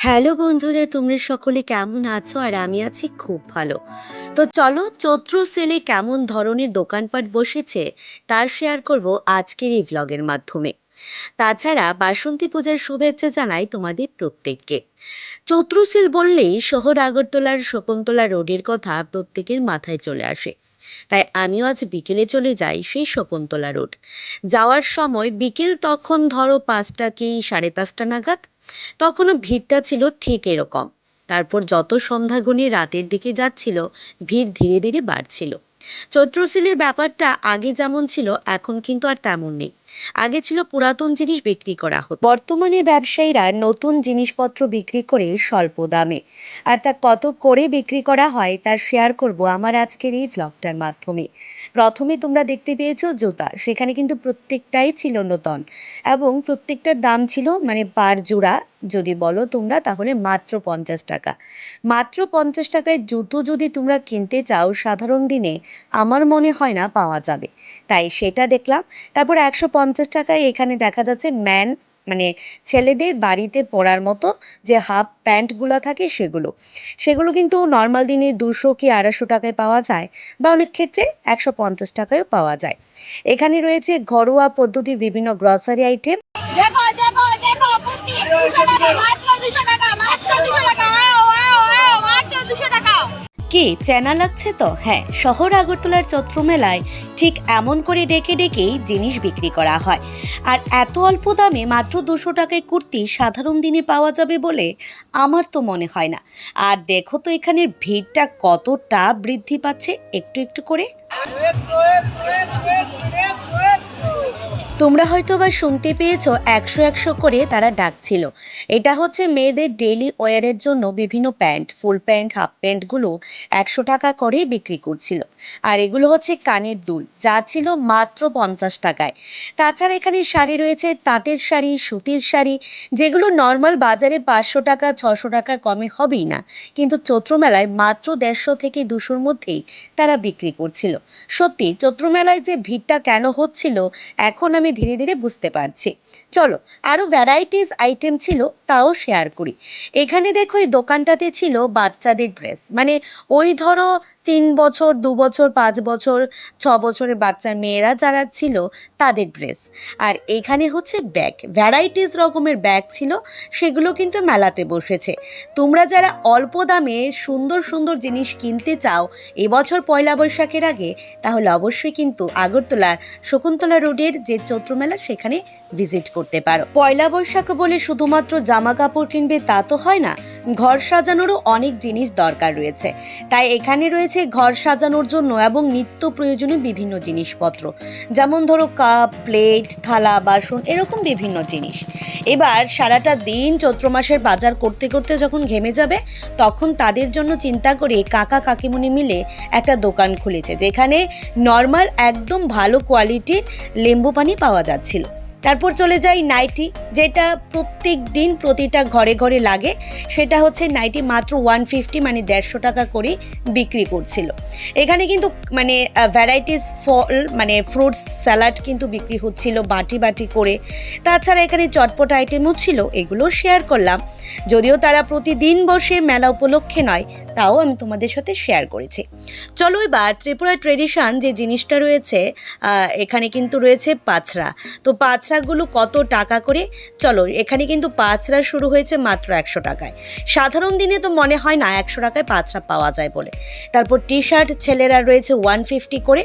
Hello বন্ধুরা, তোমরা সকলে কেমন আছো? আর আমি আছি খুব ভালো। তো চলো, চৈত্র সেলে কেমন ধরনের দোকানপাট বসেছে তার শেয়ার করব আজকের এই ভ্লগের মাধ্যমে। তাছাড়া বাসন্তী পূজার শুভেচ্ছা জানাই তোমাদের প্রত্যেককে। চৈত্র সেল বললেই শহর আগরতলার শকুন্তলা রোডের কথা প্রত্যেকের মাথায় চলে আসে। তাই আমিও আজ বিকেলে চলে যাই সেই শকুন্তলা রোড। যাওয়ার সময় বিকেল তখন ধরো পাঁচটা কি সাড়ে পাঁচটা নাগাদ, তখনও ভিড়টা ছিল ঠিক এরকম। তারপর যত সন্ধ্যা রাতের দিকে যাচ্ছিল, ভিড় ধীরে ধীরে বাড়ছিল। চৈত্রশীলের ব্যাপারটা আগে যেমন ছিল, এখন কিন্তু আর তেমন নেই। আগে ছিল পুরাতন জিনিস বিক্রি করা হতো। বর্তমানে ব্যবসায়ীরা নতুন জিনিসপত্র বিক্রি করে স্বল্প দামে। আর তা কত করে বিক্রি করা হয় তার শেয়ার করব আমার আজকের এই ভ্লগটার মাধ্যমে। প্রথমে তোমরা দেখতে পেয়েছ জুতা। সেখানে কিন্তু প্রত্যেকটাই ছিল নতুন। এবং প্রত্যেকটার দাম ছিল মানে পার জোড়া। যদি বলো তোমরা, তাহলে মাত্র পঞ্চাশ টাকা। মাত্র পঞ্চাশ টাকায় জুতো যদি তোমরা কিনতে চাও, সাধারণ দিনে আমার মনে হয় না পাওয়া যাবে। তাই সেটা দেখলাম। তারপর একশো পঞ্চাশ টাকায় এখানে দেখা যাচ্ছে ম্যান মানে ছেলেদের বাড়িতে পরার মতো যে হাফ প্যান্টগুলো থাকে সেগুলো। সেগুলো কিন্তু নর্মাল দিনে দুশো কি আড়াইশো টাকায় পাওয়া যায় বা অনেক ক্ষেত্রে একশো পঞ্চাশ টাকায়ও পাওয়া যায়। এখানে রয়েছে ঘরোয়া পদ্ধতির বিভিন্ন গ্রসারি আইটেম দেখো দেখো দেখো মাত্র টাকা মাত্র টাকা কি চেনা লাগছে তো? হ্যাঁ শহর আগরতলার চৈত্র মেলায় ঠিক এমন করে ডেকে ডেকেই জিনিস বিক্রি করা হয়। আর এত অল্প দামে মাত্র দুশো টাকায় কুর্তি সাধারণ দিনে পাওয়া যাবে বলে আমার তো মনে হয় না। আর দেখো তো এখানের ভিড়টা কতটা বৃদ্ধি পাচ্ছে। একটু একটু করে। তোমরা হয়তো বা শুনতে পেয়েছ, একশো একশো করে তারা ডাকছিল। এটা হচ্ছে মেয়েদের ডেলি ওয়ারের জন্য বিভিন্ন প্যান্ট, ফুল প্যান্ট, হাফ প্যান্টগুলো একশো টাকা করে বিক্রি করছিল। আর এগুলো হচ্ছে কানের দুল, যা ছিল মাত্র পঞ্চাশ টাকায়। তাছাড়া এখানে শাড়ি রয়েছে, তাঁতের শাড়ি, সুতির শাড়ি, যেগুলো নর্মাল বাজারে পাঁচশো টাকা, ছশো টাকার কমে হবেই না। কিন্তু চৈত্র মেলায় মাত্র দেড়শো থেকে দুশোর মধ্যেই তারা বিক্রি করছিল। সত্যি চৈত্র মেলায় যে ভিড়টা কেন হচ্ছিল, এখন আমি ধীরে ধীরে বুঝতে পারছি। চলো আরও ভ্যারাইটিস আইটেম ছিল তাও শেয়ার করি। এখানে দেখো এই দোকানটাতে ছিল বাচ্চাদের ড্রেস মানে ওই ধরো তিন বছর, দু বছর, পাঁচ বছর, ছ বছরের বাচ্চার মেয়েরা যারা ছিল তাদের ড্রেস আর এখানে হচ্ছে ব্যাগ ভ্যারাইটিস রকমের ব্যাগ ছিল, সেগুলো কিন্তু মেলাতে বসেছে। তোমরা যারা অল্প দামে সুন্দর সুন্দর জিনিস কিনতে চাও এবছর পয়লা বৈশাখের আগে, তাহলে অবশ্যই কিন্তু আগরতলার শকুন্তলা রোডের যে চৈত্র মেলা, সেখানে ভিজিট করতে পারো। পয়লা বৈশাখ বলে শুধুমাত্র জামা কাপড় কিনবে তা তো হয় না, ঘর সাজানোরও অনেক জিনিস দরকার রয়েছে। তাই এখানে রয়েছে ঘর সাজানোর জন্য এবং নিত্য প্রয়োজনীয় বিভিন্ন জিনিসপত্র, যেমন ধরো কাপ, প্লেট, থালা, বাসন, এরকম বিভিন্ন জিনিস। এবার সারাটা দিন চৈত্র মাসের বাজার করতে করতে যখন ঘেমে যাবে, তখন তাদের জন্য চিন্তা করে কাকা কাকিমুনি মিলে একটা দোকান খুলেছে, যেখানে নর্মাল একদম ভালো কোয়ালিটির লেম্বু পানি পাওয়া যাচ্ছিল। তারপর চলে যাই নাইটি, যেটা প্রত্যেক দিন প্রতিটা ঘরে ঘরে লাগে। সেটা হচ্ছে নাইটি মাত্র ওয়ান ফিফটি মানে দেড়শো টাকা করে বিক্রি করছিল। এখানে কিন্তু মানে ভ্যারাইটিস ফল মানে ফ্রুটস স্যালাড কিন্তু বিক্রি হচ্ছিল বাটি বাটি করে। তাছাড়া এখানে চটপট আইটেমও ছিল, এগুলো শেয়ার করলাম। যদিও তারা প্রতিদিন বসে মেলা উপলক্ষে নয় তাও আমি তোমাদের সাথে শেয়ার করেছি। চলো এবার ত্রিপুরা ট্রেডিশন যে জিনিসটা রয়েছে এখানে কিন্তু রয়েছে পাঁচরা। তো পাঁচরাগুলো কত টাকা করে? চলো, এখানে কিন্তু পাঁচরা শুরু হয়েছে মাত্র একশো টাকায়। সাধারণ দিনে তো মনে হয় না একশো টাকায় পাঁচরা পাওয়া যায় বলে। তারপর টি শার্ট ছেলেরা রয়েছে ওয়ান ফিফটি করে।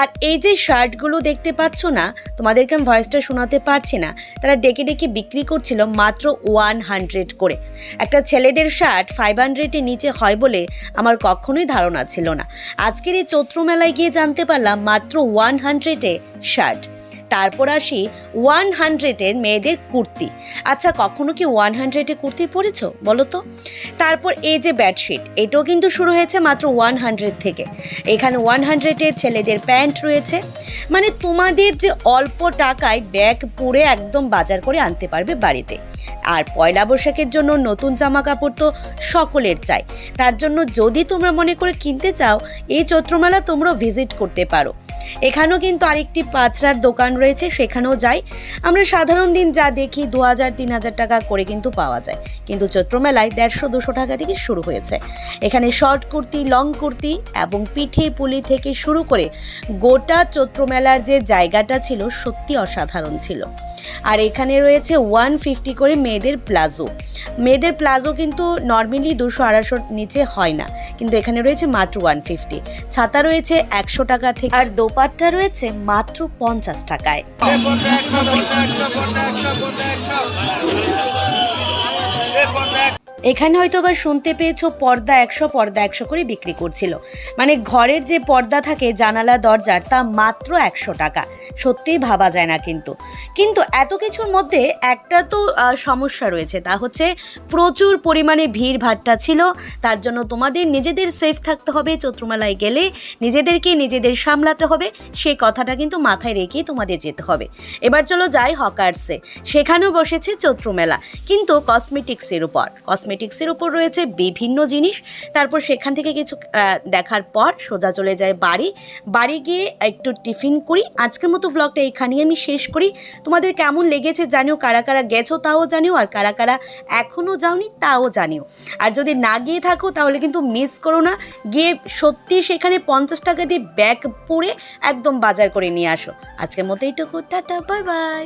আর এই যে শার্টগুলো দেখতে পাচ্ছ না, তোমাদেরকে আমি ভয়েসটা শোনাতে পারছি না। তারা ডেকে ডেকে বিক্রি করছিল মাত্র ওয়ান হান্ড্রেড করে। একটা ছেলেদের শার্ট ফাইভ হান্ড্রেডের নিচে হয় বলে আমার কখনোই ধারণা ছিল না। আজকের এই চৈত্র মেলায় গিয়ে জানতে পারলাম মাত্র ওয়ান হান্ড্রেডে শার্ট তারপর আসি ওয়ান হান্ড্রেডের মেয়েদের কুর্তি। আচ্ছা কখনো কি ওয়ান হান্ড্রেডে কুর্তি পরেছো? বলো তো। তারপর এই যে বেডশিট, এটাও কিন্তু শুরু হয়েছে মাত্র ওয়ান হান্ড্রেড থেকে। এখানে ওয়ান হান্ড্রেডের ছেলেদের প্যান্ট রয়েছে। মানে তোমাদের যে অল্প টাকায় ব্যাগ পরে একদম বাজার করে আনতে পারবে বাড়িতে। আর পয়লা বৈশাখের জন্য নতুন জামা কাপড় তো সকলের চাই। তার জন্য যদি তোমরা মনে করে কিনতে চাও, এই চৈত্রমেলা তোমরা ভিজিট করতে পারো। এখানেও কিন্তু আরেকটি পাঁচরার দোকান রয়েছে, সেখানেও যাই। আমরা সাধারণ দিন যা দেখি দু হাজার তিন হাজার টাকা করে কিন্তু পাওয়া যায়। কিন্তু চৈত্র মেলায় দেড়শো, দুশো টাকা থেকে শুরু হয়েছে। এখানে শর্ট কুর্তি, লং কুর্তি এবং পিঠে পুলি থেকে শুরু করে গোটা চৈত্র মেলার যে জায়গাটা ছিল, সত্যি অসাধারণ ছিল। আর এখানে রয়েছে ওয়ান ফিফটি করে মেয়েদের প্লাজো। মেয়েদের প্লাজো কিন্তু নর্মালি দুশো আড়াইশোর নিচে হয় না, কিন্তু এখানে রয়েছে মাত্র ওয়ান ফিফটি ছাতা রয়েছে একশো টাকা থেকে আর দোপাট্টা রয়েছে মাত্র পঞ্চাশ টাকায়। এখানে হয়তো বা শুনতে পেয়েছ পর্দা একশো পর্দা একশো করে বিক্রি করছিল। মানে ঘরের যে পর্দা থাকে, জানালা, দরজার, তা মাত্র একশো টাকা। সত্যিই ভাবা যায় না কিন্তু। কিন্তু এত কিছুর মধ্যে একটা তো সমস্যা রয়েছে। তা হচ্ছে প্রচুর পরিমাণে ভিড় ভাট্টা ছিল। তার জন্য তোমাদের নিজেদের সেফ থাকতে হবে, চৈত্রমেলায় গেলে নিজেদেরকে নিজেদের সামলাতে হবে। সেই কথাটা কিন্তু মাথায় রেখেই তোমাদের যেতে হবে। এবার চলো যাই হকার্সে সেখানেও বসেছে চৈত্রমেলা। কিন্তু কসমেটিক্সের উপর। কসমেটিক্সের উপর রয়েছে বিভিন্ন জিনিস। তারপর সেখান থেকে কিছু দেখার পর সোজা চলে যায় বাড়ি। বাড়ি গিয়ে একটু টিফিন করি। আজকের মতো ব্লগটা এখানেই আমি শেষ করি। তোমাদের কেমন লেগেছে জানিও, কারা কারা গেছো তাও জানিও, আর কারা কারা এখনও যাওনি তাও জানিও। আর যদি না গিয়ে থাকো তাহলে কিন্তু মিস করো না। গিয়ে সত্যি সেখানে পঞ্চাশ টাকা দিয়ে ব্যাগ পরে একদম বাজার করে নিয়ে আসো। আজকের মতো এইটুকু, টাটা বাই বাই